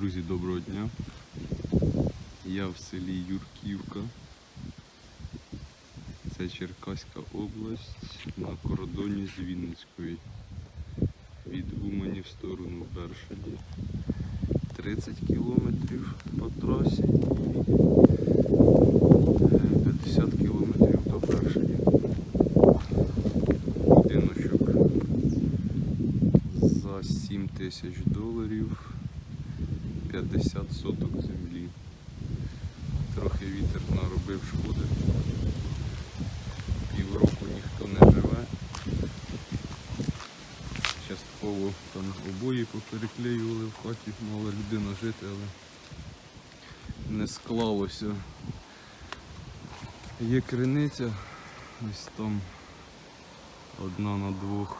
Друзі, доброго дня. Я в селі Юрківка. Це Черкаська область на кордоні з Вінницькою. Від Умані в сторону Бершаді. 30 кілометрів по трасі і 50 кілометрів до Бершаді. Будиночок за 7 тисяч доларів. 50 соток землі. Трохи вітер наробив шкоди. Півроку ніхто не живе. Частково там обої попереклеювали в хаті, мала людина жити, але не склалося. Є криниця, ось там одна на двох.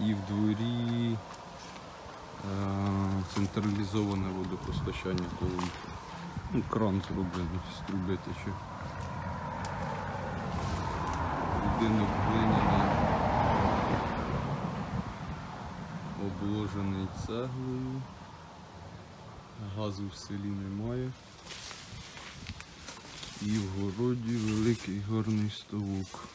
І в дворі централізоване водопостачання, то ну, кран зроблений з труби тече. Будинок глиняний, обложений цеглою, газу в селі немає. І в городі великий гарний ставок.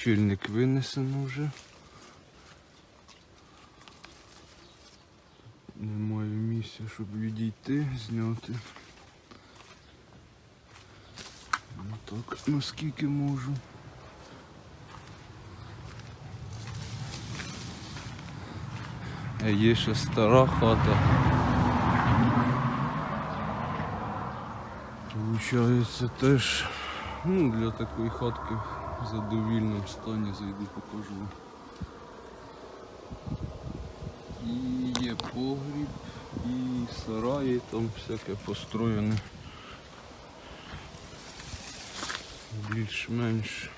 Лічильник винесено вже. Немає місця, щоб відійти, зняти. Ну так, наскільки можу. А є ще стара хата. Получається теж ну, для такої хатки в задовільному стані зайду покажу. І є погріб, і сараї, там всяке построєне. Більш-менш.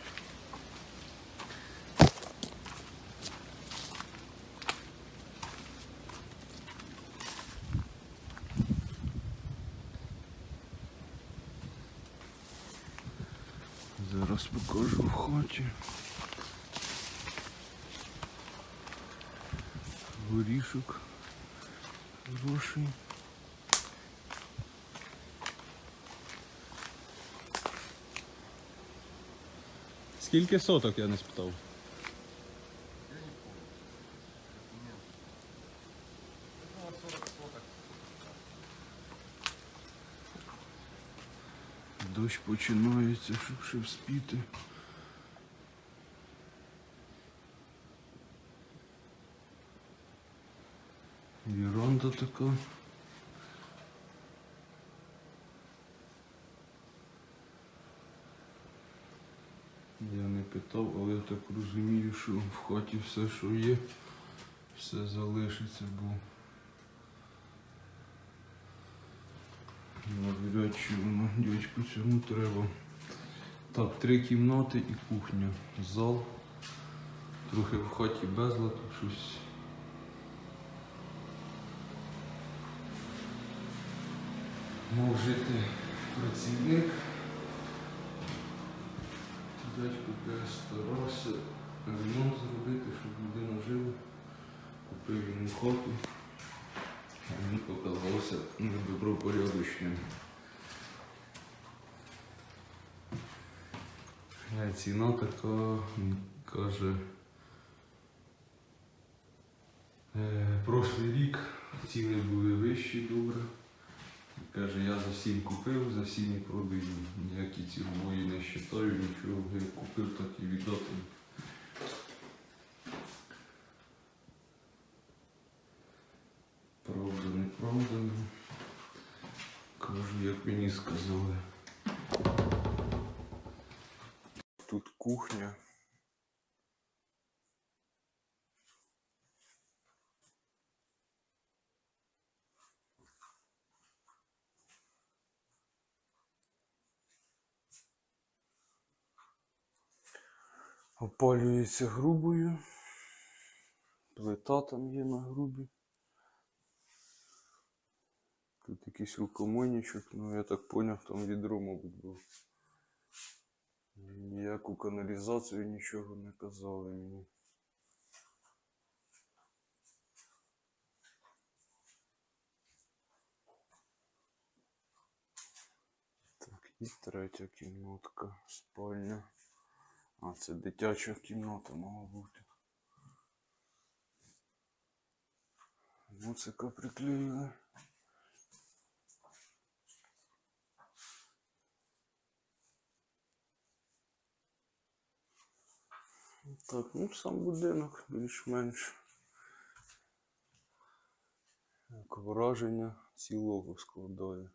Зараз покажу в хаті. Горішок хороший. Скільки соток я не спитав? Дощ починається, щоб ще вспіти. Віранда така. Я не питав, але я так розумію, що в хаті все, що є, все залишиться, бо навряд чи воно цьому треба. Так, три кімнати і кухня. Зал. Трохи в хаті безлад, щось. Мав жити працівник. Дядько каже, старався ремонт зробити, щоб людина жила. Купив йому хату. А Він показався недобропорядочним. Е, Ціна така, каже, е, прошлий рік ціни були вищі добре. Каже, я за 7 купив, за 7 і продаю. Ніякі ці обої не вважаю, нічого як купив, так і віддати. Правда, неправда. ну, Кажу, як мені сказали. Тут кухня. Опалюється грубою. Плита там є на грубі. Тут якийсь рукомойничок, ну я так поняв, там відро, мабуть, було. Ніяку каналізацію нічого не казали мені. Так, і третя кімнатка, спальня. А, це дитяча кімната, мала бути. це приклеїли. Так, ну сам будинок більш-менш. Як враження цілого складає.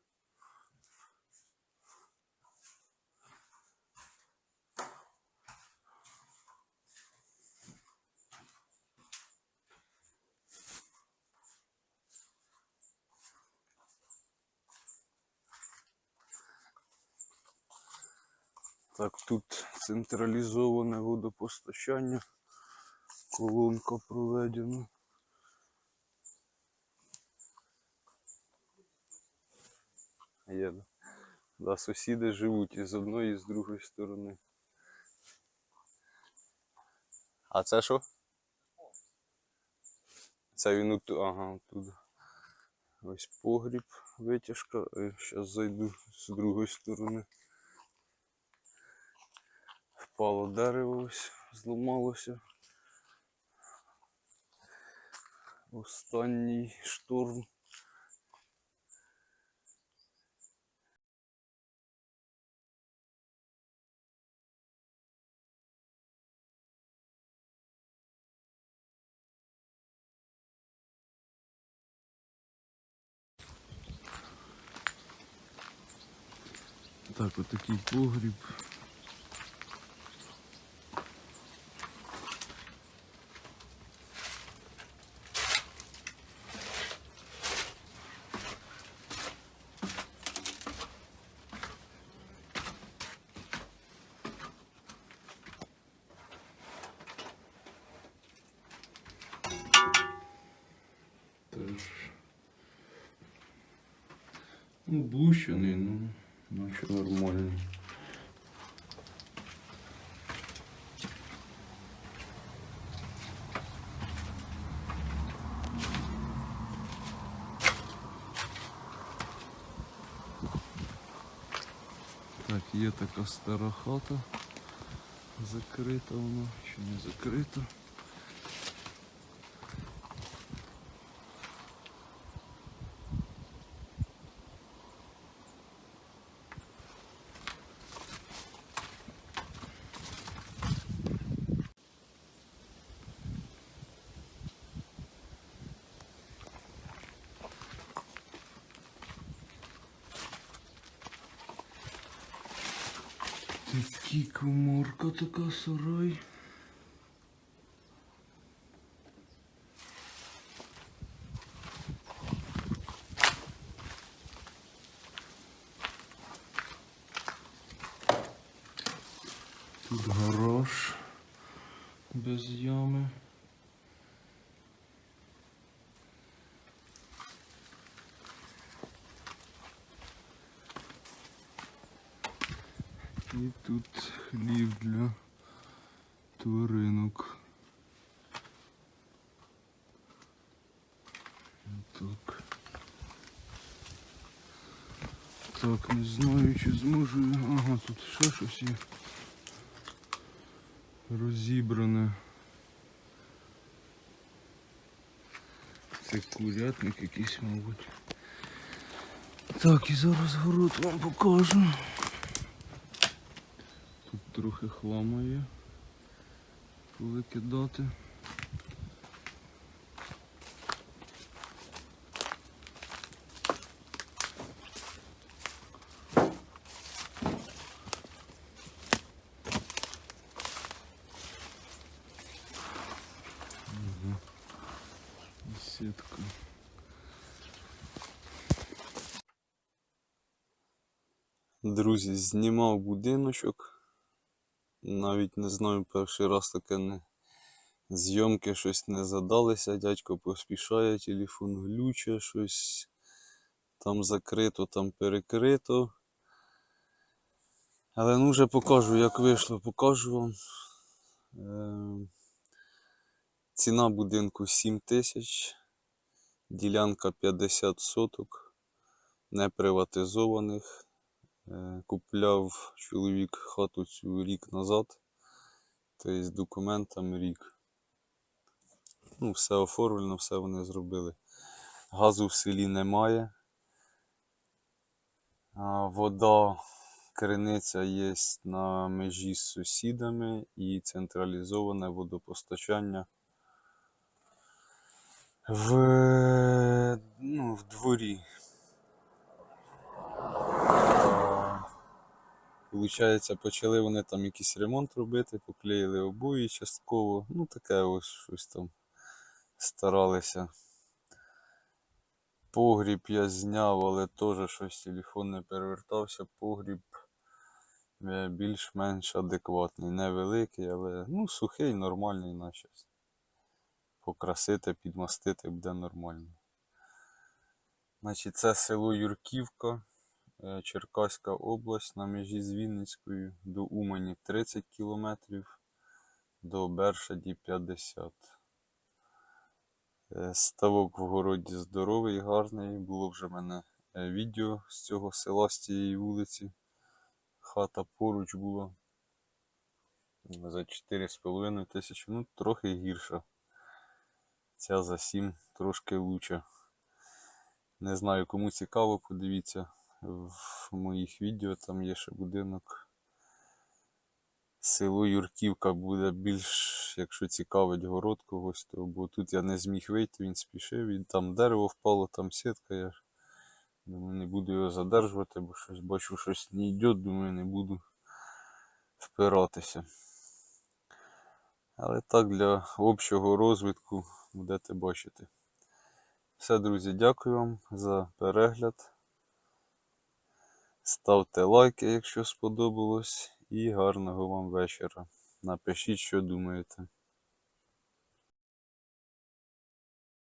Так, тут централізоване водопостачання, колонка проведена. Є, да. Сусіди живуть і з одної, і з другої сторони. А це що? Це він оту, ага, тут. Ось погріб, витяжка. Зараз зайду з другої сторони. Впало дерево ось, зламалося. Останній шторм. Так, отакий погріб. Ну, бущений, ну, наче нормальний. Так, є така стара хата. Закрита вона, чи не закрита. Такий коморка така сарай. Тут гараж без ями. І тут хлів для тваринок. Так. Так, не знаю, чи зможу. Ага, тут ще щось є. Розібране. Це курятник якийсь, мабуть. Так, і зараз город вам покажу. Трохи хламу є. Повикидати. Сітка. Друзі, знімав будиночок. Навіть не знаю, перший раз таке не. Зйомки щось не задалися, дядько поспішає, телефон глюче, щось там закрито, там перекрито. Але ну вже покажу, як вийшло, покажу вам. Е, Ціна будинку 7 тисяч, ділянка 50 соток, не приватизованих. Е, Купляв чоловік хату цю рік назад. Тобто з документами рік. Ну, все оформлено, все вони зробили. Газу в селі немає. Вода, криниця є на межі з сусідами і централізоване водопостачання в, ну, в дворі. Получається, почали вони там якийсь ремонт робити, поклеїли обої частково. Ну, таке ось щось там старалися. Погріб я зняв, але теж щось телефон не перевертався. Погріб е, більш-менш адекватний. Невеликий, але ну, сухий, нормальний наче. Покрасити, підмастити буде нормально. Значить, це село Юрківка, Черкаська область на межі з Вінницькою. До Умані 30 кілометрів, до Бершаді 50. Е, Ставок в городі здоровий, гарний. Було вже в мене е, відео з цього села, з цієї вулиці. Хата поруч була. За 4,5 тисячі. Ну, трохи гірша. Ця за 7 трошки лучше. Не знаю, кому цікаво, подивіться в моїх відео, там є ще будинок. Село Юрківка буде більш, якщо цікавить город когось, то бо тут я не зміг вийти, він спішив, і там дерево впало, там сітка. Я думаю, не буду його задержувати, бо щось бачу, щось не йде, думаю, не буду впиратися. Але так для общого розвитку будете бачити. Все, друзі, дякую вам за перегляд. Ставте лайки, якщо сподобалось, і гарного вам вечора. Напишіть, що думаєте.